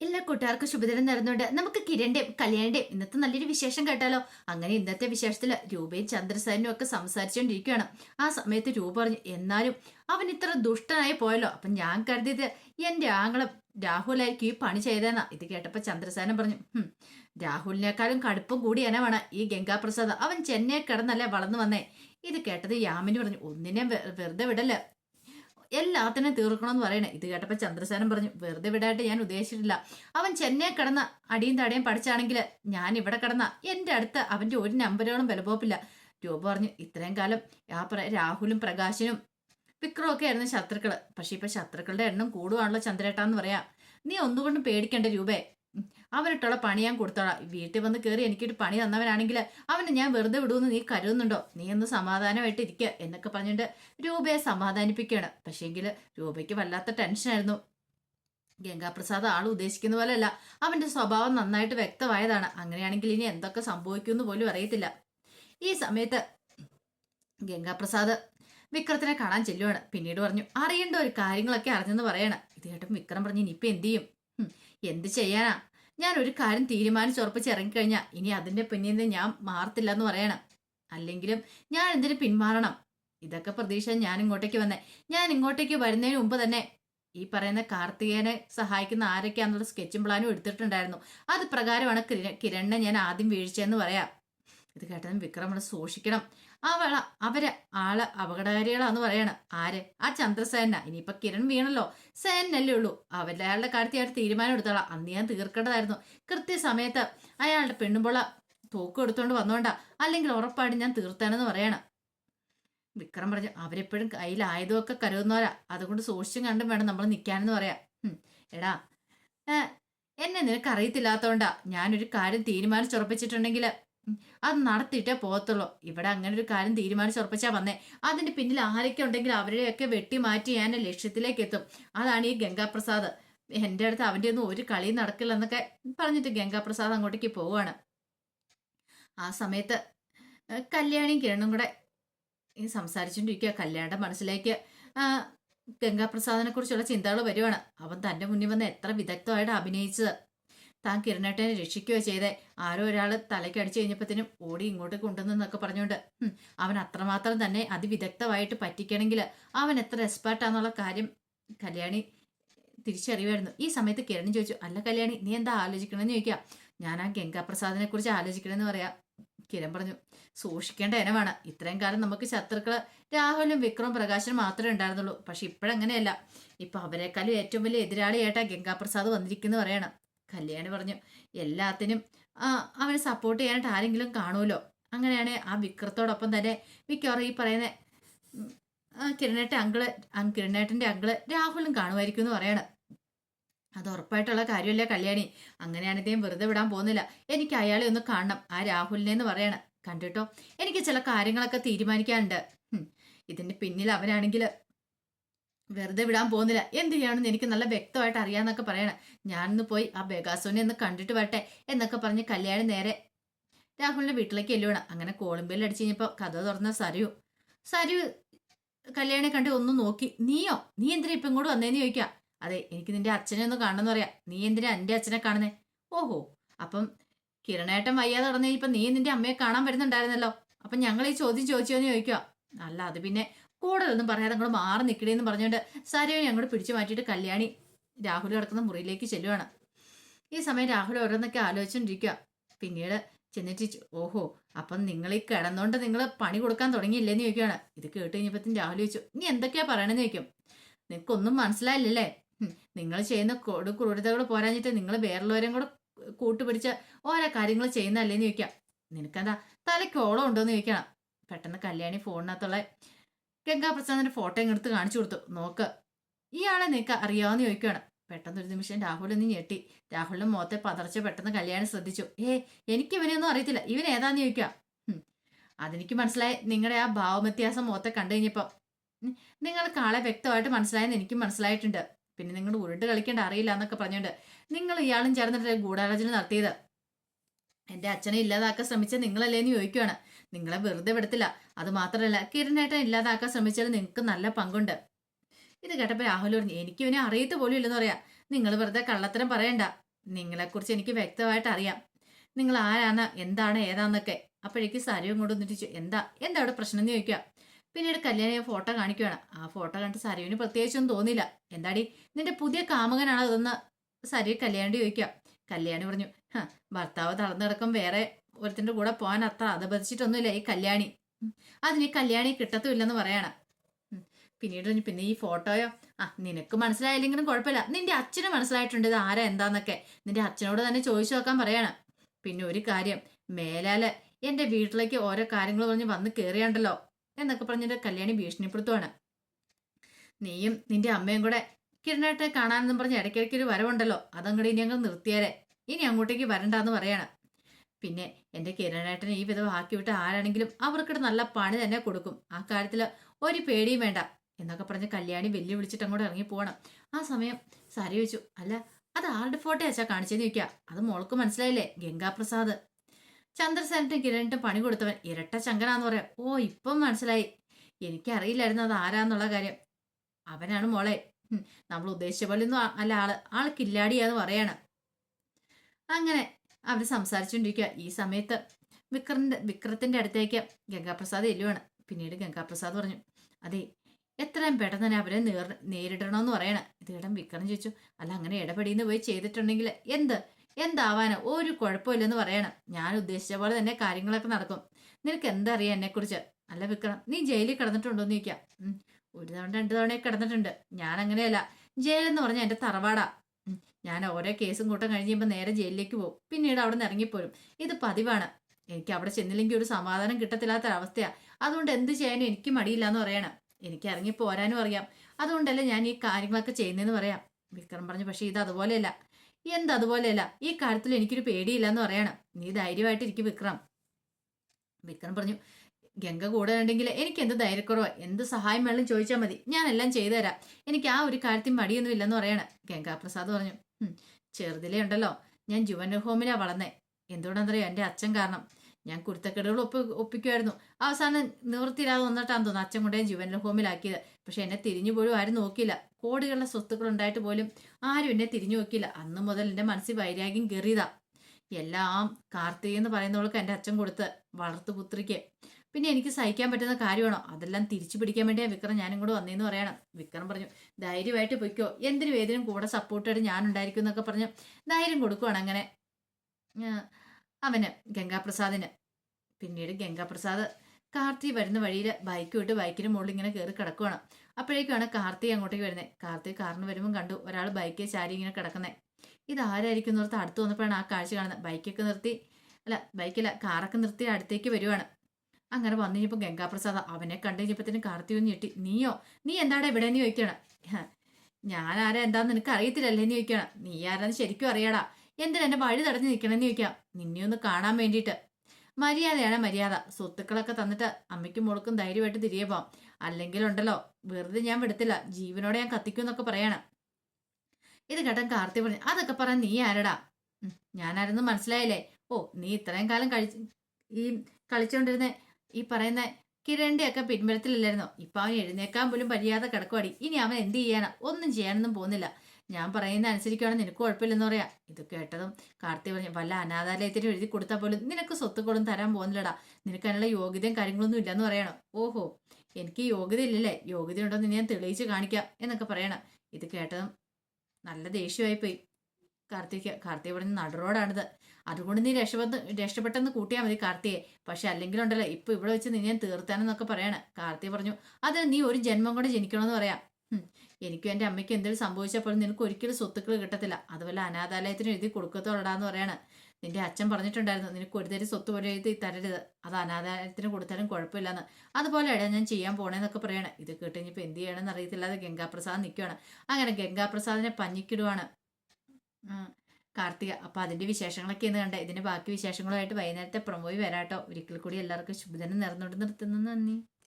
എല്ലാ കൂട്ടുകാർക്കും ശുഭദിനം നേർന്നുകൊണ്ട് നമുക്ക് കിരണിന്റെയും കല്യാണിന്റെയും ഇന്നത്തെ നല്ലൊരു വിശേഷം കേട്ടാലോ? അങ്ങനെ ഇന്നത്തെ വിശേഷത്തിൽ രൂപയും ചന്ദ്രസേനും ഒക്കെ സംസാരിച്ചുകൊണ്ടിരിക്കുകയാണ് ആ സമയത്ത് രൂപ പറഞ്ഞു എന്നാലും അവൻ ഇത്ര ദുഷ്ടനായി പോയല്ലോ. അപ്പൊ ഞാൻ കരുതിയത് എന്റെ ആങ്ങളും രാഹുലായിരിക്കും ഈ പണി ചെയ്തതെന്നാ. ഇത് കേട്ടപ്പോ ചന്ദ്രസേനൻ പറഞ്ഞു "ഹും, രാഹുലിനേക്കാളും കടുപ്പം കൂടിയനവാണ് ഈ ഗംഗാപ്രസാദ്. അവൻ ചെന്നൈ കിടന്നല്ലേ വളർന്നു വന്നേ. ഇത് കേട്ടത് യാമിനി പറഞ്ഞു ഒന്നിനെ വെറുതെ വിടല്ല? എല്ലാത്തിനും തീർക്കണം എന്ന് പറയണേ. ഇത് കേട്ടപ്പോൾ ചന്ദ്രസേനൻ പറഞ്ഞു വെറുതെ വിടായിട്ട് ഞാൻ ഉദ്ദേശിച്ചിട്ടില്ല. അവൻ ചെന്നൈ കിടന്ന അടിയും തടയും പഠിച്ചാണെങ്കിൽ ഞാൻ ഇവിടെ കിടന്ന. എന്റെ അടുത്ത് അവന്റെ ഒരു നമ്പരോളം വിലപോപ്പില്ല. രൂപ പറഞ്ഞു ഇത്രയും കാലം ആ രാഹുലും പ്രകാശനും വിക്രവും ഒക്കെ ആയിരുന്നു ശത്രുക്കൾ. പക്ഷെ ഇപ്പൊ ശത്രുക്കളുടെ എണ്ണം കൂടുവാണല്ലോ ചന്ദ്രേട്ടാന്ന് പറയാ. നീ ഒന്നുകൊണ്ടും പേടിക്കണ്ട രൂപേ. അവനിട്ടുള്ള പണി ഞാൻ കൊടുത്തോളാം. വീട്ടിൽ വന്ന് കയറി എനിക്കൊരു പണി തന്നവനാണെങ്കിൽ അവനെ ഞാൻ വെറുതെ വിടുമെന്ന് നീ കരുതുന്നുണ്ടോ? നീ ഒന്ന് സമാധാനമായിട്ട് ഇരിക്കുക എന്നൊക്കെ പറഞ്ഞിട്ട് രൂപയെ സമാധാനിപ്പിക്കുകയാണ്. പക്ഷേങ്കിൽ രൂപയ്ക്ക് വല്ലാത്ത ടെൻഷനായിരുന്നു ഗംഗാപ്രസാദ് ആൾ ഉദ്ദേശിക്കുന്ന പോലെയല്ല. അവന്റെ സ്വഭാവം നന്നായിട്ട് വ്യക്തമായതാണ്. അങ്ങനെയാണെങ്കിൽ ഇനി എന്തൊക്കെ സംഭവിക്കുമെന്ന് പോലും അറിയത്തില്ല. ഈ സമയത്ത് ഗംഗാപ്രസാദ് വിക്രത്തിനെ കാണാൻ ചെല്ലുവാണ്. പിന്നീട് പറഞ്ഞു അറിയേണ്ട ഒരു കാര്യങ്ങളൊക്കെ അറിഞ്ഞെന്ന് പറയണം. ഇത് വിക്രം പറഞ്ഞു ഇനിയിപ്പോൾ എന്ത് ചെയ്യും? എന്ത് ചെയ്യാനാ? ഞാൻ ഒരു കാര്യം തീരുമാനിച്ചുറപ്പിച്ച് ഇറങ്ങിക്കഴിഞ്ഞാൽ ഇനി അതിന്റെ പിന്നിൽ നിന്ന് ഞാൻ മാറത്തില്ല എന്ന് പറയണം. അല്ലെങ്കിലും ഞാൻ എന്തിനു പിന്മാറണം? ഇതൊക്കെ പ്രതീക്ഷ ഞാൻ ഇങ്ങോട്ടേക്ക് വന്നേ. ഞാൻ ഇങ്ങോട്ടേക്ക് വരുന്നതിന് മുമ്പ് തന്നെ ഈ പറയുന്ന കാർത്തികേനെ സഹായിക്കുന്ന ആരൊക്കെയാണെന്നുള്ള സ്കെച്ചും പ്ലാനും എടുത്തിട്ടുണ്ടായിരുന്നു. അത് പ്രകാരമാണ് കിരണ് ഞാൻ ആദ്യം വീഴ്ചയെന്ന് പറയാം. ഇത് കേട്ടതും വിക്രമണം സൂക്ഷിക്കണം. അവള അവർ ആൾ അപകടകാരികളാന്ന് പറയണം. ആര്? ആ ചന്ദ്രസേന. ഇനിയിപ്പൊ കിരൺ വീണല്ലോ. സേനല്ലേ ഉള്ളൂ. അവരുടെ അയാളുടെ കാര്യത്തിൽ അയാൾ തീരുമാനം എടുത്തോളാം. അന്ന് ഞാൻ തീർക്കേണ്ടതായിരുന്നു. കൃത്യസമയത്ത് അയാളുടെ പെണ്ണുമ്പോള തോക്ക് എടുത്തോണ്ട് വന്നോണ്ട. അല്ലെങ്കിൽ ഉറപ്പായിട്ട് ഞാൻ തീർത്തേനെന്ന് പറയണം. വിക്രം പറഞ്ഞു അവരെപ്പോഴും കയ്യിൽ ആയുധമൊക്കെ കരുതുന്നവരാ. അതുകൊണ്ട് സൂക്ഷിച്ചും കണ്ടും വേണം നമ്മൾ നിൽക്കാനെന്ന് പറയാം. എടാ. എന്നെ നിനക്ക് അറിയത്തില്ലാത്തോണ്ടാ ഞാനൊരു കാര്യം തീരുമാനിച്ചുറപ്പിച്ചിട്ടുണ്ടെങ്കിൽ അത് നടത്തിയിട്ടേ പോകത്തുള്ളൂ. ഇവിടെ അങ്ങനെ ഒരു കാര്യം തീരുമാനിച്ചുറപ്പിച്ചാ വന്നേ. അതിന്റെ പിന്നിൽ ആരൊക്കെ ഉണ്ടെങ്കിൽ അവരെയൊക്കെ വെട്ടി മാറ്റി ഞാൻ ലക്ഷ്യത്തിലേക്ക് എത്തും. അതാണ് ഈ ഗംഗാപ്രസാദ്. എന്റെ അടുത്ത് അവന്റെ ഒന്നും ഒരു കളി നടക്കില്ലെന്നൊക്കെ പറഞ്ഞിട്ട് ഗംഗാപ്രസാദ് അങ്ങോട്ടേക്ക് പോവാണ്. ആ സമയത്ത് കല്യാണിയും കിരണും കൂടെ സംസാരിച്ചുകൊണ്ടിരിക്കുക കല്യാണിന്റെ മനസ്സിലേക്ക് ഗംഗാപ്രസാദിനെ കുറിച്ചുള്ള ചിന്തകൾ വരുവാണ്. അവൻ തന്റെ മുന്നിൽ വന്ന് എത്ര വിദഗ്ധമായിട്ട് അഭിനയിച്ചത്. താൻ കിരണേട്ടനെ രക്ഷിക്കുകയോ ചെയ്തേ. ആരോ ഒരാൾ തലയ്ക്കടിച്ചു കഴിഞ്ഞപ്പോഴത്തേനും ഓടി ഇങ്ങോട്ട് കൊണ്ടുവന്നെന്നൊക്കെ പറഞ്ഞുകൊണ്ട് അവൻ അത്രമാത്രം തന്നെ അതിവിദഗ്ധമായിട്ട് പറ്റിക്കണമെങ്കിൽ അവൻ എത്ര എക്സ്പേർട്ടാന്നുള്ള കാര്യം കല്യാണി തിരിച്ചറിയുമായിരുന്നു. ഈ സമയത്ത് കിരൺ ചോദിച്ചു അല്ല കല്യാണി നീ എന്താ ആലോചിക്കണമെന്ന് ചോദിക്കാം? ഞാൻ ആ ഗംഗാപ്രസാദിനെ കുറിച്ച് ആലോചിക്കണമെന്ന് പറയാം കിരൺ പറഞ്ഞു. സൂക്ഷിക്കേണ്ട ഇനമാണ്. ഇത്രയും കാലം നമുക്ക് ശത്രുക്കൾ രാഹുലും വിക്രവും പ്രകാശനും മാത്രമേ ഉണ്ടായിരുന്നുള്ളൂ. പക്ഷെ ഇപ്പോഴങ്ങനെയല്ല. ഇപ്പൊ അവരെക്കാളും ഏറ്റവും വലിയ എതിരാളിയായിട്ടാ ഗംഗാപ്രസാദ് വന്നിരിക്കുന്നു പറയണം. കല്യാണി പറഞ്ഞു എല്ലാത്തിനും അവനെ സപ്പോർട്ട് ചെയ്യാനായിട്ട് ആരെങ്കിലും കാണുമല്ലോ? അങ്ങനെയാണ് ആ വിക്രത്തോടൊപ്പം തന്നെ മിക്കവാറും ഈ പറയുന്ന കിരണേട്ട അങ്കിൾ കിരണേട്ടന്റെ അങ്കിൾ രാഹുലും കാണുമായിരിക്കും എന്ന് പറയണം. അത് ഉറപ്പായിട്ടുള്ള കാര്യമല്ല കല്യാണി? അങ്ങനെയാണ് ഇദ്ദേഹം വെറുതെ വിടാൻ പോകുന്നില്ല. എനിക്ക് അയാളെ ഒന്ന് കാണണം ആ രാഹുലിനെ എന്ന് പറയണം. കണ്ടിട്ടോ? എനിക്ക് ചില കാര്യങ്ങളൊക്കെ തീരുമാനിക്കാനുണ്ട്. ഇതിന്റെ പിന്നിൽ അവനാണെങ്കിൽ വെറുതെ വിടാൻ പോകുന്നില്ല. എന്ത് ചെയ്യണമെന്ന് എനിക്ക് നല്ല വ്യക്തമായിട്ട് അറിയാന്നൊക്കെ പറയണം. ഞാനൊന്ന് പോയി ആ ബെഗാസോനെ ഒന്ന് കണ്ടിട്ട് വരട്ടെ എന്നൊക്കെ പറഞ്ഞ് കല്യാണി നേരെ രാഹുലിന്റെ വീട്ടിലേക്ക് എല്ലുവേണം. അങ്ങനെ കോളിമ്പേൽ അടിച്ചു കഴിഞ്ഞപ്പോ കഥ തുറന്ന സരയു സരയു കല്യാണിയെ കണ്ട് ഒന്ന് നോക്കി. നീയോ? നീ എന്തിനാ ഇപ്പം ഇങ്ങോട്ട് വന്നേന്ന് ചോദിക്കാം? അതെ എനിക്ക് നിന്റെ അച്ഛനെ ഒന്ന് കാണണമെന്ന് പറയാം. നീ എന്തിനാ എന്റെ അച്ഛനെ കാണുന്നേ? ഓഹോ അപ്പം കിരണേട്ടൻ വയ്യാതെ നടന്നു ഇപ്പൊ നീ നിന്റെ അമ്മയെ കാണാൻ വരുന്നുണ്ടായിരുന്നല്ലോ. അപ്പം ഞങ്ങൾ ഈ ചോദ്യം ചോദിച്ചോന്ന് ചോദിക്കുക അല്ല അത് പിന്നെ കൂടുതലൊന്നും പറയാതെ അങ്ങോട്ട് മാറി നിൽക്കണേന്ന് പറഞ്ഞുകൊണ്ട് സരവിനെ അങ്ങോട്ട് പിടിച്ചു മാറ്റിയിട്ട് കല്യാണി രാഹുൽ കിടക്കുന്ന മുറിയിലേക്ക് ചെല്ലുവാണ്. ഈ സമയം രാഹുൽ ഓരോന്നൊക്കെ ആലോചിച്ചോണ്ടിരിക്കുക പിന്നീട് ചെന്നിട്ട് ഓഹോ അപ്പം നിങ്ങൾ ഈ കിടന്നുകൊണ്ട് നിങ്ങൾ പണി കൊടുക്കാൻ തുടങ്ങിയില്ലേന്ന് ചോദിക്കുകയാണ് ഇത് കേട്ട് കഴിഞ്ഞപ്പത്തിന് രാഹുൽ ചോദിച്ചു നീ എന്തൊക്കെയാ പറയണെന്ന് ചോദിക്കും. നിനക്കൊന്നും മനസ്സിലായില്ലല്ലേ? നിങ്ങൾ ചെയ്യുന്ന കൊടു ക്രൂരതകൾ പോരാഞ്ഞിട്ട് നിങ്ങൾ വേറുള്ളവരെയും കൂടെ കൂട്ടുപിടിച്ച് ഓരോ കാര്യങ്ങൾ ചെയ്യുന്നതല്ലേന്ന് ചോദിക്കാം നിനക്കെന്താ തലയ്ക്ക് ഓളം ഉണ്ടോന്ന് ചോദിക്കണം പെട്ടെന്ന് കല്യാണി ഫോണിനകത്തുള്ള ഗംഗാപ്രസാദിന്റെ ഫോട്ടോ എടുത്ത് കാണിച്ചു കൊടുത്തു. നോക്ക്. ഇയാളെ നിനക്ക് അറിയാവുന്ന ചോദിക്കുകയാണ് പെട്ടെന്ന് ഒരു നിമിഷം രാഹുൽ ഒന്ന് ഞെട്ടി. രാഹുലിന്റെ മുഖത്തെ പതർച്ച പെട്ടെന്ന് കല്യാണം ശ്രദ്ധിച്ചു. ഏ എനിക്ക് ഇവനെയൊന്നും അറിയത്തില്ല. ഇവൻ ഏതാന്ന് ചോദിക്കുക അതെനിക്ക് മനസ്സിലായി. നിങ്ങളുടെ ആ ഭാവവ്യത്യാസം മുഖത്തെ കണ്ടു കഴിഞ്ഞപ്പോൾ നിങ്ങൾക്ക് ആളെ വ്യക്തമായിട്ട് മനസ്സിലായെന്ന് എനിക്കും മനസ്സിലായിട്ടുണ്ട്. പിന്നെ നിങ്ങൾ ഉരുണ്ട് കളിക്കേണ്ട അറിയില്ല എന്നൊക്കെ പറഞ്ഞുകൊണ്ട് നിങ്ങൾ ഇയാളും ചേർന്നിട്ട് ഗൂഢാലോചന നടത്തിയത്? എന്റെ അച്ഛനെ ഇല്ലാതാക്കാൻ ശ്രമിച്ച നിങ്ങളല്ലേന്ന് ചോദിക്കുവാണ്. നിങ്ങളെ വെറുതെ വിടത്തില്ല. അത് മാത്രമല്ല കിരണേട്ടൻ ഇല്ലാതാക്കാൻ ശ്രമിച്ചാൽ നിങ്ങൾക്ക് നല്ല പങ്കുണ്ട്. ഇത് കേട്ടപ്പോൾ രാഹുൽ പറഞ്ഞു എനിക്ക് ഇവനെ അറിയത്ത് പോലും ഇല്ലെന്ന് പറയാം. നിങ്ങൾ വെറുതെ കള്ളത്തരം പറയണ്ട. നിങ്ങളെക്കുറിച്ച് എനിക്ക് വ്യക്തമായിട്ട് അറിയാം. നിങ്ങൾ ആരാണ് എന്താണ് ഏതാന്നൊക്കെ. അപ്പോഴേക്ക് സരയും കൊണ്ട് വന്നിട്ട് എന്താ എന്താ അവിടെ പ്രശ്നം എന്ന് ചോദിക്കുക. പിന്നീട് കല്യാണിയെ ഫോട്ടോ കാണിക്കുകയാണ് ആ ഫോട്ടോ കണ്ടിട്ട് സരയുവിന് പ്രത്യേകിച്ചൊന്നും തോന്നിയില്ല. എന്താടി നിന്റെ പുതിയ കാമകനാണ് അതെന്ന് സരി കല്യാണി ചോദിക്കുക. കല്യാണി പറഞ്ഞു "ഹ, ഭർത്താവ് തളർന്നു കിടക്കും വേറെ ഒരുത്തിന്റെ കൂടെ പോകാൻ അത്ര അതപതിച്ചിട്ടൊന്നുമില്ല ഈ കല്യാണി. അതിന് ഈ കല്യാണി കിട്ടത്തുമില്ലെന്ന് പറയണം. പിന്നീട് പിന്നെ ഈ ഫോട്ടോയോ? ആ നിനക്ക് മനസ്സിലായില്ലെങ്കിലും കുഴപ്പമില്ല. നിന്റെ അച്ഛന് മനസ്സിലായിട്ടുണ്ട് ഇത് ആരാ എന്താന്നൊക്കെ. നിന്റെ അച്ഛനോട് തന്നെ ചോദിച്ചു നോക്കാൻ പറയണം. പിന്നെ ഒരു കാര്യം മേലാൽ എന്റെ വീട്ടിലേക്ക് ഓരോ കാര്യങ്ങൾ പറഞ്ഞ് വന്ന് കയറിയാണ്ടല്ലോ എന്നൊക്കെ പറഞ്ഞിട്ട് കല്യാണി ഭീഷണിപ്പെടുത്തുവാണ്. നീയും നിന്റെ അമ്മയും കൂടെ കിരണേട്ടെ കാണാനെന്നും പറഞ്ഞ് ഇടയ്ക്കിടയ്ക്ക് ഒരു വരവുണ്ടല്ലോ. അതങ്ങോട്ട് ഇനി അങ്ങ് നിർത്തിയാലേ ഇനി അങ്ങോട്ടേക്ക് വരണ്ടാന്ന് പറയാണ്. പിന്നെ എന്റെ കിരണേട്ടനെ ഈ വിധം ആക്കി വിട്ട് ആരാണെങ്കിലും അവർക്കിട്ട് നല്ല പണി തന്നെ കൊടുക്കും. ആ കാര്യത്തിൽ ഒരു പേടിയും വേണ്ട. എന്നൊക്കെ പറഞ്ഞ് കല്യാണി വെല്ലുവിളിച്ചിട്ട് അങ്ങോട്ട് ഇറങ്ങി പോകണം. ആ സമയം സാരി ചോദിച്ചു അല്ല അത് ആരുടെ ഫോട്ടോ അച്ഛാ കാണിച്ചെന്ന് ചോദിക്കുക അത് മോൾക്ക് മനസ്സിലായില്ലേ? ഗംഗാപ്രസാദ്. ചന്ദ്രസേനട്ടും കിരണിട്ടും പണി കൊടുത്തവൻ ഇരട്ട ചങ്കനാന്ന് പറയാം. ഓ ഇപ്പം മനസ്സിലായി. എനിക്കറിയില്ലായിരുന്നു അത് ആരാന്നുള്ള കാര്യം. അവനാണ് മോളെ. നമ്മൾ ഉദ്ദേശിച്ച പോലെ ഒന്നും അല്ല ആൾ. ആൾ കില്ലാടിയാന്ന് പറയാണ്. അങ്ങനെ അവർ സംസാരിച്ചുകൊണ്ടിരിക്കുക ഈ സമയത്ത് വിക്രന്റെ വിക്രത്തിന്റെ അടുത്തേക്ക് ഗംഗാപ്രസാദ് എല്ലുവാണ് പിന്നീട് ഗംഗാപ്രസാദ് പറഞ്ഞു അതെ എത്രയും പെട്ടെന്ന് തന്നെ അവരെ നേർ നേരിടണമെന്ന് പറയണം. ഇത് ഇടം വിക്രം ചോദിച്ചു അല്ല അങ്ങനെ ഇടപെടിയെന്ന് പോയി ചെയ്തിട്ടുണ്ടെങ്കിൽ എന്ത്? എന്താവാനോ? ഒരു കുഴപ്പമില്ലെന്ന് പറയണം. ഞാൻ ഉദ്ദേശിച്ച പോലെ തന്നെ കാര്യങ്ങളൊക്കെ നടക്കും. നിനക്ക് എന്തറിയാം എന്നെക്കുറിച്ച്? അല്ല വിക്രം നീ ജയിലിൽ കിടന്നിട്ടുണ്ടോ എന്ന് ചോദിക്കാം ഒരു തവണ രണ്ട് തവണയൊക്കെ കിടന്നിട്ടുണ്ട്. ഞാൻ അങ്ങനെയല്ല. ജയിലെന്ന് പറഞ്ഞാൽ എന്റെ തറവാടാ. ഞാൻ ഓരോ കേസും കൂട്ടം കഴിഞ്ഞപ്പോൾ നേരെ ജയിലിലേക്ക് പോകും. പിന്നീട് അവിടെ നിന്ന് ഇറങ്ങിപ്പോരും. ഇത് പതിവാണ്. എനിക്ക് അവിടെ ചെന്നില്ലെങ്കിൽ ഒരു സമാധാനം കിട്ടത്തില്ലാത്തൊരവസ്ഥയാണ് അതുകൊണ്ട് എന്ത് ചെയ്യാനും എനിക്ക് മടിയില്ല എന്ന് പറയണം. എനിക്ക് ഇറങ്ങി പോരാനും അറിയാം. അതുകൊണ്ടല്ലേ ഞാൻ ഈ കാര്യങ്ങളൊക്കെ ചെയ്യുന്നതെന്ന് പറയാം. വിക്രം പറഞ്ഞു പക്ഷേ ഇത് അതുപോലെയല്ല. എന്ത് അതുപോലെയല്ല? ഈ കാര്യത്തിൽ എനിക്കൊരു പേടിയില്ല എന്ന് പറയണം. നീ ധൈര്യമായിട്ടിരിക്കും വിക്രം. വിക്രം പറഞ്ഞു ഗംഗ കൂടെ ഉണ്ടെങ്കിൽ എനിക്ക് എന്ത് ധൈര്യക്കുറവ്? എന്ത് സഹായം വേണം ചോദിച്ചാൽ മതി. ഞാനെല്ലാം ചെയ്തുതരാം. ചെയ്തു തരാം എനിക്ക് ആ ഒരു കാര്യത്തിൽ മടിയൊന്നും ഇല്ലെന്ന് പറയണം. ഗംഗാപ്രസാദ് പറഞ്ഞു "ഉം, ചെറുതിലേ ഉണ്ടല്ലോ. ഞാൻ ജുവനൽ ഹോമിലാ വളർന്നേ. എന്തുകൊണ്ടാണെന്നറിയോ? എന്റെ അച്ഛൻ കാരണം. ഞാൻ കുരുത്തക്കേടുകൾ ഒപ്പി ഒപ്പിക്കുമായിരുന്നു അവസാനം നിവൃത്തിയില്ലാതെ വന്നിട്ടാന്ന് തോന്നുന്നു അച്ഛൻ കൊണ്ടേ ജുവനൽ ഹോമിലാക്കിയത് പക്ഷെ എന്നെ തിരിഞ്ഞു പോലും ആരും നോക്കിയില്ല. കോടികളുടെ സ്വത്തുക്കൾ ഉണ്ടായിട്ട് പോലും ആരും എന്നെ തിരിഞ്ഞു നോക്കിയില്ല. അന്ന് മുതൽ എന്റെ മനസ്സിൽ വൈരാഗ്യം കയറിയതാ. എല്ലാം കാർത്തിക എന്ന് പറയുന്നവൾക്ക് എന്റെ അച്ഛൻ കൊടുത്ത് വളർത്തു പുത്രിക്ക്. പിന്നെ എനിക്ക് സഹിക്കാൻ പറ്റുന്ന കാര്യമാണോ? അതെല്ലാം തിരിച്ചു പിടിക്കാൻ വേണ്ടിയാ വിക്രം ഞാനും കൂടെ വന്നേന്ന് പറയണം. വിക്രം പറഞ്ഞു ധൈര്യമായിട്ട് പൊയ്ക്കോ. എന്തിനു ഏതിനും കൂടെ സപ്പോർട്ടായിട്ട് ഞാൻ ഉണ്ടായിരിക്കും എന്നൊക്കെ പറഞ്ഞ് ധൈര്യം കൊടുക്കുവാണ് അങ്ങനെ. അവന് ഗംഗാപ്രസാദിന്. പിന്നീട് ഗംഗാപ്രസാദ് കാർത്തി വരുന്ന വഴിയിൽ ബൈക്ക് വിട്ട് ബൈക്കിന് മുകളിൽ ഇങ്ങനെ കയറി കിടക്കുവാണ്. അപ്പോഴേക്കാണ് കാർത്തി അങ്ങോട്ടേക്ക് വരുന്നത് കാർത്തി കാറിന് വരുമ്പോൾ കണ്ടു ഒരാൾ ബൈക്കിൽ ചാരി ഇങ്ങനെ കിടക്കുന്നത് ഇതാരായിരിക്കും നിർത്തി അടുത്ത് വന്നപ്പോഴാണ് ആ കാഴ്ച കാണുന്നത്. ബൈക്കൊക്കെ നിർത്തി അല്ല ബൈക്കില്ല കാറൊക്കെ നിർത്തി അടുത്തേക്ക് വരുവാണ്. അങ്ങനെ വന്നു കഴിഞ്ഞപ്പോൾ ഗംഗാപ്രസാദ് അവനെ കണ്ടു കഴിഞ്ഞപ്പോഴത്തേനും കാർത്തി ഒന്ന് ഞെട്ടി. നീയോ? നീ എന്താടാ ഇവിടെ എന്ന് ചോദിക്കണം ഞാൻ ആരാ എന്താന്ന് നിനക്ക് അറിയത്തില്ലല്ലേ? എന്ന് ചോദിക്കണം നീ ആരാന്ന് ശരിക്കും അറിയാടാ. എന്തിനാ എന്റെ വഴി തടഞ്ഞു നിൽക്കണമെന്ന് ചോദിക്കാം നിന്നെ ഒന്ന് കാണാൻ വേണ്ടിയിട്ട്. മര്യാദയാണ് മര്യാദ. സ്വത്തുക്കളൊക്കെ തന്നിട്ട് അമ്മയ്ക്കും മോൾക്കും ധൈര്യമായിട്ട് തിരികെ പോവാം. അല്ലെങ്കിൽ ഉണ്ടല്ലോ വെറുതെ ഞാൻ വിടത്തില്ല. ജീവനോടെ ഞാൻ കത്തിക്കും എന്നൊക്കെ പറയണം. ഇത് കേട്ടൻ കാർത്തി പറഞ്ഞു അതൊക്കെ പറയാൻ നീ ആരടാ? ഞാനായിരുന്നു മനസ്സിലായില്ലേ? ഓ നീ ഇത്രയും കാലം കഴിച്ച് ഈ കളിച്ചോണ്ടിരുന്ന. ഈ പറയുന്ന കിരണ്ടിയൊക്കെ ഇപ്പം ഇപ്പൊ അവൻ എഴുന്നേക്കാൻ പോലും പര്യാതെ കിടക്കുവാടി. ഇനി അവൻ എന്ത് ചെയ്യാനാ? ഒന്നും ചെയ്യാനൊന്നും പോകുന്നില്ല. ഞാൻ പറയുന്ന അനുസരിക്കുവാണെങ്കിൽ നിനക്ക് കുഴപ്പമില്ലെന്ന് പറയാം. ഇത് കേട്ടതും കാർത്തി പറഞ്ഞു വല്ല അനാഥാലയത്തിന് എഴുതി കൊടുത്താൽ പോലും നിനക്ക് സ്വത്തുക്കളും തരാൻ പോകുന്നില്ലടാ. നിനക്ക് അതിനുള്ള യോഗ്യതയും കാര്യങ്ങളൊന്നും ഇല്ലെന്ന് പറയണം. ഓഹോ എനിക്ക് യോഗ്യത ഇല്ലല്ലേ? യോഗ്യത ഉണ്ടോ എന്ന് ഞാൻ തെളിയിച്ച് കാണിക്കാം എന്നൊക്കെ പറയണം. ഇത് കേട്ടതും നല്ല ദേഷ്യമായിപ്പോയി. കാർത്തിക കാർത്തിക പറഞ്ഞ നടുറോടാണിത് അതുകൊണ്ട് നീ രക്ഷപ്പെട്ട് രക്ഷപ്പെട്ടെന്ന് കൂട്ടിയാൽ മതി കാർത്തിയെ പക്ഷെ അല്ലെങ്കിലുണ്ടല്ലോ ഇപ്പൊ ഇവിടെ വെച്ച് നീ ഞാൻ തീർത്താനെന്നൊക്കെ പറയാണ്. കാർത്തിയ പറഞ്ഞു അതിന് നീ ഒരു ജന്മം കൊണ്ട് ജനിക്കണമെന്ന് പറയാം. എനിക്കും എന്റെ അമ്മയ്ക്ക് എന്തെങ്കിലും സംഭവിച്ചപ്പോൾ നിനക്ക് ഒരിക്കലും സ്വത്തുക്കൾ കിട്ടത്തില്ല. അതുപോലെ അനാഥാലയത്തിന് എഴുതി കൊടുക്കത്തോളടാന്ന് പറയാണ്. നിന്റെ അച്ഛൻ പറഞ്ഞിട്ടുണ്ടായിരുന്നു നിനക്ക് ഒരു തരി സ്വത്ത് പോലെ എഴുതി തരരുത്. അത് അനാഥാലയത്തിന് കൊടുത്താലും കുഴപ്പമില്ലെന്ന്. അതുപോലെ എടാ ഞാൻ ചെയ്യാൻ പോണേന്നൊക്കെ പറയണേ. ഇത് കേട്ടുകഴിഞ്ഞപ്പോൾ എന്ത് ചെയ്യണമെന്ന് അറിയത്തില്ലാതെ ഗംഗാപ്രസാദ് നിൽക്കുകയാണ് അങ്ങനെ ഗംഗാപ്രസാദിനെ പഞ്ഞിക്കിടുവാണ്. കാർത്തിക അപ്പൊ അതിന്റെ വിശേഷങ്ങളൊക്കെ ഇന്ന് കണ്ടേ. ഇതിന്റെ ബാക്കി വിശേഷങ്ങളുമായിട്ട് വൈകുന്നേരത്തെ പ്രൊമോയി വരാട്ടോ. ഒരിക്കൽ കൂടി എല്ലാവർക്കും ശുഭദിനം നിറന്നുകൊണ്ട് നിർത്തുന്നു. നന്ദി.